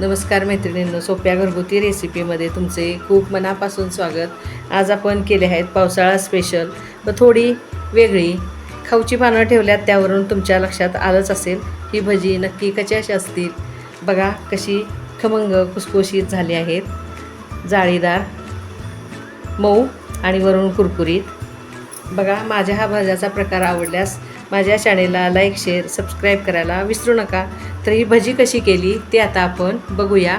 नमस्कार मैत्रिणींनो सोप्या घरगुती रेसिपीमध्ये तुमचे खूप मनापासून स्वागत. आज आपण केले आहेत पावसाळा स्पेशल व थोडी वेगळी खाऊची पानं ठेवल्यात त्यावरून तुमच्या लक्षात आलंच असेल ही भजी नक्की कशाशी अशी असतील. बघा कशी खमंग कुसकुशीत झाली आहेत. जाळीदार मऊ आणि वरून कुरकुरीत. बघा माझ्या हा भाज्याचा प्रकार आवडल्यास माझ्या चॅनेलला लाईक शेअर सबस्क्राईब करायला विसरू नका. तर ही भजी कशी केली ते आता आपण बघूया.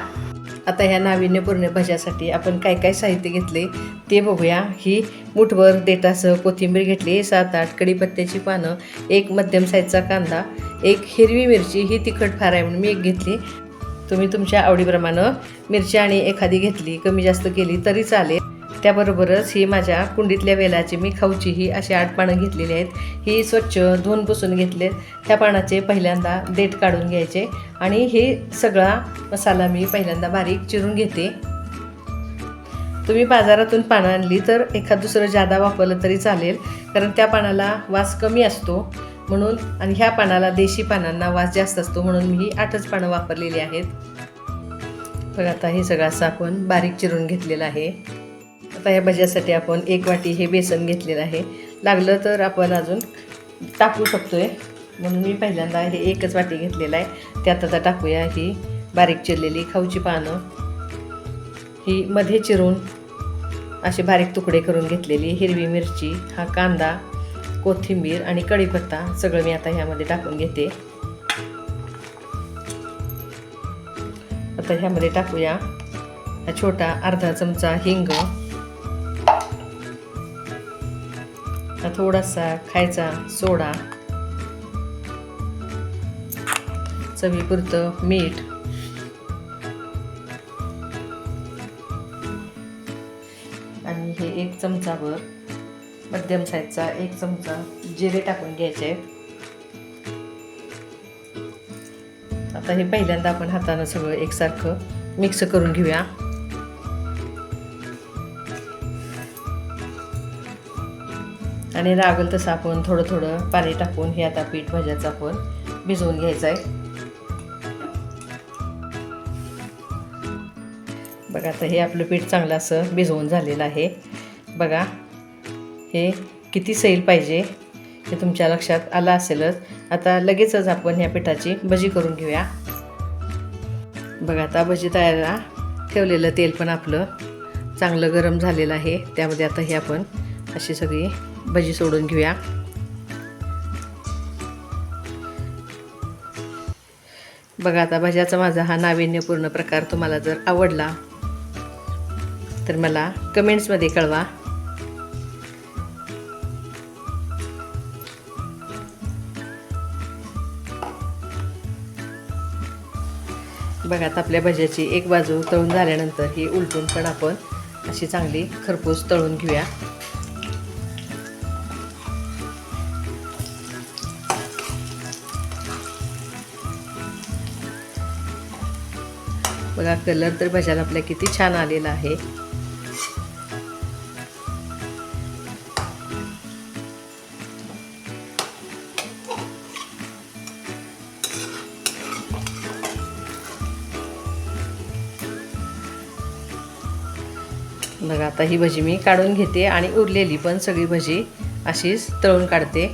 आता ह्या नाविन्यपूर्ण भज्यासाठी आपण काय काय साहित्य घेतले ते बघूया. ही मुठभर देठासह कोथिंबीर घेतली सात आठ कढीपत्त्याची पानं एक मध्यम साईजचा कांदा एक हिरवी मिरची ही तिखट फार आहे म्हणून मी एक घेतली. तुम्ही तुमच्या आवडीप्रमाणे मिरची आणि एखादी घेतली कमी जास्त केली तरी चालेल. त्याबरोबरच ही माझ्या कुंडीतल्या वेलाची मी खाऊची ही अशी आठ पानं घेतलेली आहेत. ही स्वच्छ धुवून पुसून घेतले त्या पानाचे पहिल्यांदा देठ काढून घ्यायचे आणि हे सगळा मसाला मी पहिल्यांदा बारीक चिरून घेते. तुम्ही बाजारातून पानं आणली तर एखाद दुसरं जादा वापरलं तरी चालेल कारण त्या पानाला वास कमी असतो म्हणून आणि ह्या पानाला देशी पानांना वास जास्त असतो म्हणून मी ही आठच पानं वापरलेली आहेत. बघा आता हे सगळं असं आपण बारीक चिरून घेतलेलं आहे. आता या भज्यासाठी आपण एक वाटी हे बेसन घेतलेलं आहे. लागलं तर आपण अजून टाकू शकतो आहे म्हणून मी पहिल्यांदा हे एकच वाटी घेतलेलं आहे. त्यात आता टाकूया ही बारीक चिरलेली खाऊची पानं. ही मध्ये चिरून असे बारीक तुकडे करून घेतलेली हिरवी मिरची हा कांदा कोथिंबीर आणि कढीपत्ता सगळं मी आता ह्यामध्ये टाकून घेते. आता ह्यामध्ये टाकूया हा छोटा अर्धा चमचा हिंग. हा थोडासा खायचा सोडा. चवीपुरतं मीठ. आणि हे एक चमचाभर मध्यम साईजचा एक चमचा जिरे टाकून घ्यायचे. आता हे पहिल्यांदा आपण हातानं सगळं एकसारखं मिक्स करून घेऊया. आणि लागल तसं आपण थोडं थोडं पाणी टाकून हे आता पीठ भाज्याचं आपण भिजवून घ्यायचं आहे. बघा आता हे आपलं पीठ चांगलं असं भिजवून झालेलं आहे. बघा हे किती सैल पाहिजे हे तुमच्या लक्षात आलं असेलच. आता लगेचच आपण ह्या पिठाची भजी करून घेऊया. बघा आता भजी तयारला ठेवलेलं तेल पण आपलं चांगलं गरम झालेलं आहे. त्यामध्ये आता हे आपण अशी सगळी भजी सोडून घेऊया. बघा आता भज्याचा माझा हा नाविन्यपूर्ण प्रकार तुम्हाला जर आवडला तर मला कमेंट्समध्ये कळवा. बघा आता आपल्या भज्याची एक बाजू तळून झाल्यानंतर ही उलटून पण आपण अशी चांगली खरपूस तळून घेऊया. बघा कलर तर भज्याला आपल्या किती छान आलेला आहे. बघा आता ही भजी मी काढून घेते आणि उरलेली पण सगळी भजी अशीच तळून काढते.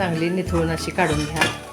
चांगली निथळून अशी काढून घ्या.